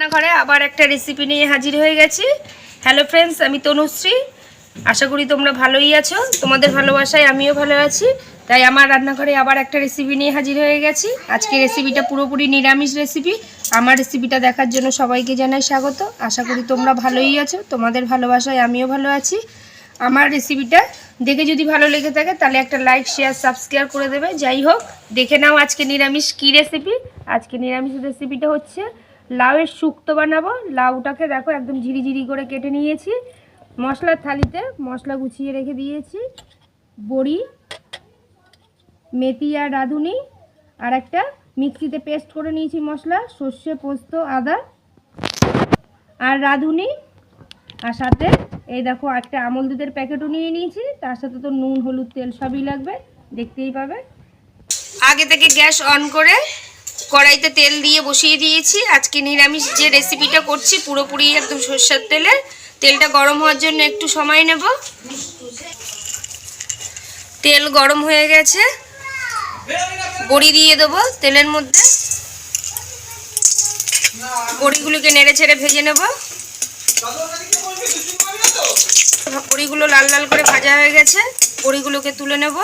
রান্নাঘরে আবার একটা রেসিপি নিয়ে হাজির হয়ে গেছি। হ্যালো ফ্রেন্ডস আমি তনুশ্রী। আশা করি তোমরা ভালোই আছো। তোমাদের ভালোবাসায় আমিও ভালো আছি। তাই আমার রান্নাঘরে আবার একটা রেসিপি নিয়ে হাজির হয়ে গেছি। আজকে রেসিপিটা পুরোপুরি নিরামিষ রেসিপি আমার রেসিপিটা দেখার জন্য সবাইকে জানাই স্বাগত। আশা করি তোমরা ভালোই আছো। তোমাদের ভালোবাসায় আমিও ভালো আছি। আমার রেসিপিটা দেখে যদি ভালো লেগে থাকে, তাহলে একটা লাইক শেয়ার সাবস্ক্রাইব করে দেবে। যাই হোক, দেখে নাও আজকে নিরামিষ কী রেসিপি আজকে নিরামিষ রেসিপিটা হচ্ছে লাউয়ের শুক্তো বানাবো। লাউটাকে দেখো একদম ঝিরিঝিরি করে কেটে নিয়েছি। মশলার থালিতে মশলা গুছিয়ে রেখে দিয়েছি। বড়ি, মেথি আর রাঁধুনি, আর একটা মিক্সিতে পেস্ট করে নিয়েছি মশলা, সর্ষে, পোস্ত, আদা আর রাঁধুনি। আর সাথে এই দেখো একটা আমল দুধের প্যাকেটও নিয়ে নিয়েছি। তার সাথে তো নুন, হলুদ, তেল সবই লাগবে, দেখতেই পাবে। আগে থেকে গ্যাস অন করে কড়াইতে তেল দিয়ে বসিয়ে দিয়েছি। আজকে নিরামিষ যে রেসিপিটা করছি, পুরোপুরি একদম সর্ষের তেলে। তেলটা গরম হওয়ার জন্য একটু সময় নেব। তেল গরম হয়ে গেছে। বড়ি দিয়ে দেবো তেলের মধ্যে। বড়িগুলোকে নেড়ে ছেড়ে ভেজে নেব। বড়িগুলো লাল লাল করে ভাজা হয়ে গেছে। বড়িগুলোকে তুলে নেব।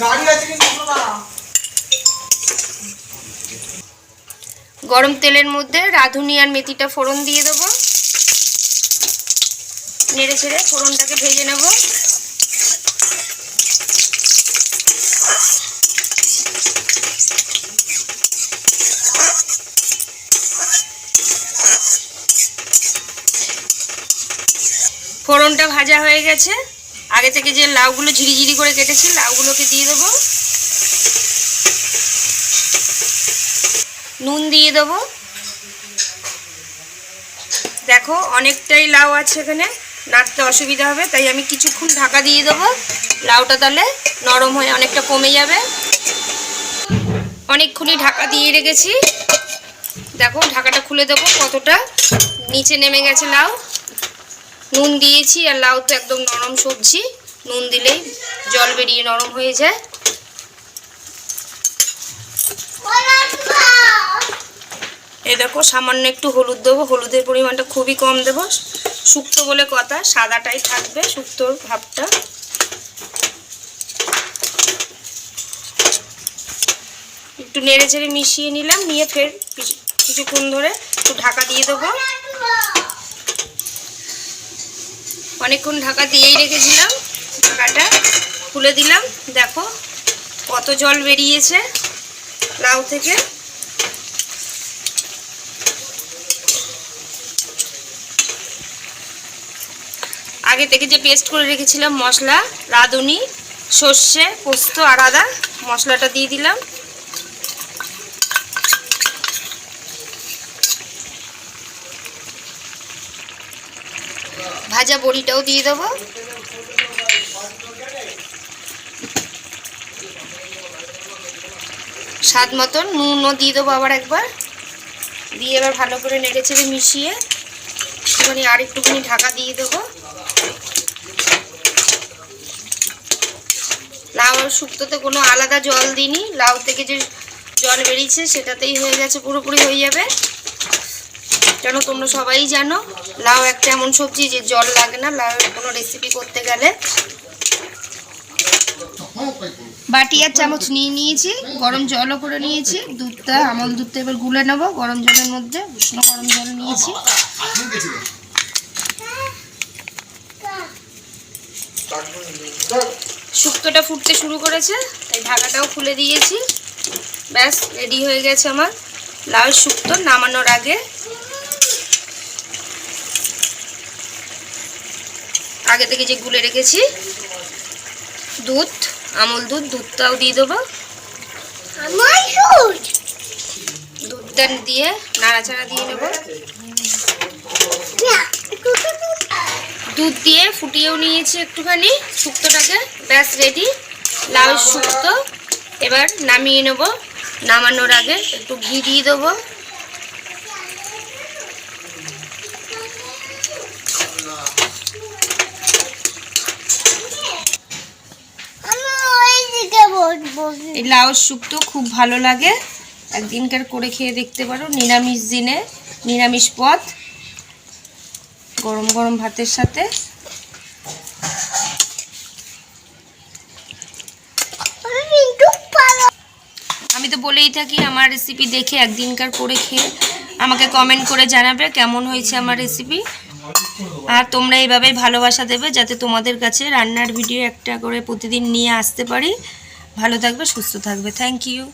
গাড়ি আছে কিন্তু গরম তেলের মধ্যে রাঁধুনি আর মেথিটা ফোড়ন দিয়ে দেবো। নেড়ে ছেড়ে ফোড়নটাকে ভেজে নেব। ফোড়নটা ভাজা হয়ে গেছে। আগে থেকে যে লাউগুলো ঝিরিঝিরি করে কেটেছি, লাউগুলোকে দিয়ে দেবো। নুন দিয়ে দেবো। দেখো, অনেকটাই লাউ আছে এখানে, নাড়তে অসুবিধা হবে, তাই আমি কিছুক্ষণ ঢাকা দিয়ে দেবো। লাউটা তাহলে নরম হয়ে অনেকটা কমে যাবে। অনেকক্ষণই ঢাকা দিয়ে রেখেছি। দেখো, ঢাকাটা খুলে দেবো কতটা। নিচে নেমে গেছে লাউ। নুন দিয়েছি, আর লাউ তো একদম নরম সবজি। নুন দিলেই জল বেরিয়ে নরম হয়ে যায়। এই দেখো, সামান্য একটু হলুদ দেবো। হলুদের পরিমাণটা খুবই কম দেবো। শুক্তো বলে কথা, সাদাটাই থাকবে শুক্তোর ভাবটা। একটু নেড়ে চেড়ে মিশিয়ে নিলাম, নিয়ে ফের কিছু- কিছুক্ষণ ধরে একটু ঢাকা দিয়ে দেবো। অনেকক্ষণ ঢাকা দিয়েই রেখেছিলাম, ঢাকাটা খুলে দিলাম। দেখো, কত জল বেরিয়েছে লাউ থেকে। আগে থেকে যে পেস্ট করে রেখেছিলাম মশলা, রাঁধুনি, সর্ষে, পোস্ত আর আদা, মশলাটা দিয়ে দিলাম। ভাজা বড়িটাও দিয়ে দেবো। স্বাদ মতন নুনও দিয়ে দেবো আবার একবার। দিয়ে এবার ভালো করে নেড়ে চেড়ে মিশিয়ে একটুখানি আর একটুখানি ঢাকা দিয়ে দেবো লাউ আর শুক্তোতে কোনো আলাদা জল দিইনি। লাউ থেকে যে জল বেরিয়েছে সেটাতেই হয়ে গেছে, পুরোপুরি হয়ে যাবে। কেন তোমরা সবাই জানো, লাউ একটা এমন সবজি যে জল লাগে না, লাউ কোনো রেসিপি করতে গেলে। বাটি আর চামচ নিয়ে নিয়েছি, গরম জলও করে নিয়েছি, দুধটা, আমল দুধটা এবার গুলে নেব, গরম জলের মধ্যে, উষ্ণ গরম জল নিয়েছি। শুক্তোটা ফুটতে শুরু করেছে তাই ঢাকাটাও খুলে দিয়েছি। ব্যাস রেডি হয়ে গেছে আমার লাউ শুক্তো নামানোর আগে। আগে থেকে যে গুলে রেখেছি দুধ আমল দুধ দুধটাও দিয়ে দেবো। দুধটা দিয়ে নাড়াচাড়া দিয়ে নেব। দুধ দিয়ে ফুটিয়েও নিয়েছি একটুখানি। শুক্তোটাকে, ব্যাস রেডি লাউ শুক্তো। এবার নামিয়ে নেব। নামানোর আগে একটু ঘি দিয়ে দেবো। এই লাউ শুক্তো খুব ভালো লাগে। একদিনকার করে খেয়ে দেখতে পারো, নিরামিষ দিনে, নিরামিষ পদ। গরম গরম ভাতের সাথে। আমি তো বলেই থাকি, আমার রেসিপি দেখে একদিনকার করে খেয়ে আমাকে কমেন্ট করে জানাবে কেমন হয়েছে আমার রেসিপি আর তোমরা এইভাবেই ভালোবাসা দেবে যাতে তোমাদের কাছে রান্নার ভিডিও একটা করে প্রতিদিন নিয়ে আসতে পারি। ভালো থাকবে, সুস্থ থাকবে। Thank you